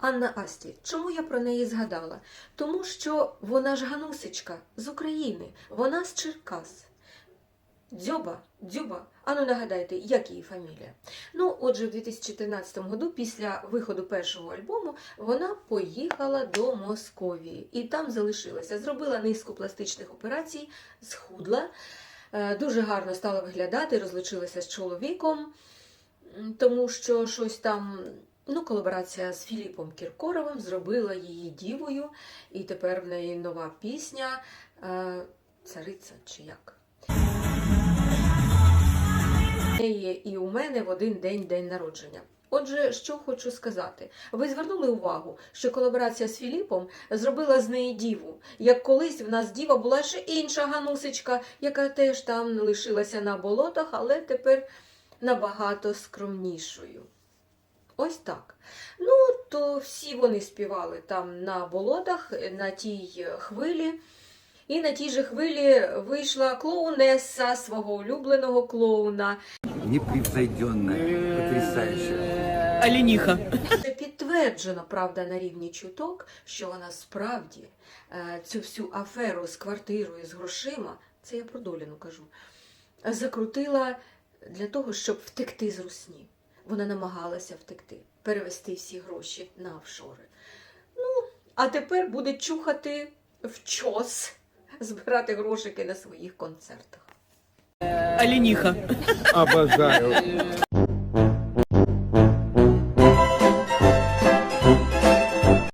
Анна Асті. Чому я про неї згадала? Тому що вона ж ганусечка з України, вона з Черкас. Дзьоба, Дзюба. Ану нагадайте, як її фамілія. Ну, отже, в 2013 году, після виходу першого альбому, вона поїхала до Московії і там залишилася. Зробила низку пластичних операцій, схудла, е, дуже гарно стала виглядати, розлучилася з чоловіком, тому що щось там. Ну, колаборація з Філіпом Кіркоровим зробила її дівою, і тепер в неї нова пісня е, Цариця чи як. Неї і у мене в один день день народження. Отже, що хочу сказати. Ви звернули увагу, що колаборація з Філіпом зробила з неї діву. Як колись в нас діва була ще інша ганусечка, яка теж там лишилася на болотах, але тепер набагато скромнішою. Ось так. Ну, то всі вони співали там на болотах, на тій хвилі. І на тій же хвилі вийшла клоунеса свого улюбленого клоуна. непревзойденная, потрясающая. Олениха. Це підтверджено, правда, на рівні чуток, що вона справді е, цю всю аферу з квартирою, з грошима, це я про Доліну кажу, закрутила для того, щоб втекти з русні. Вона намагалася втекти, перевести всі гроші на офшори. Ну, а тепер буде чухати в чос, збирати грошики на своїх концертах. Алініха. Обожаю.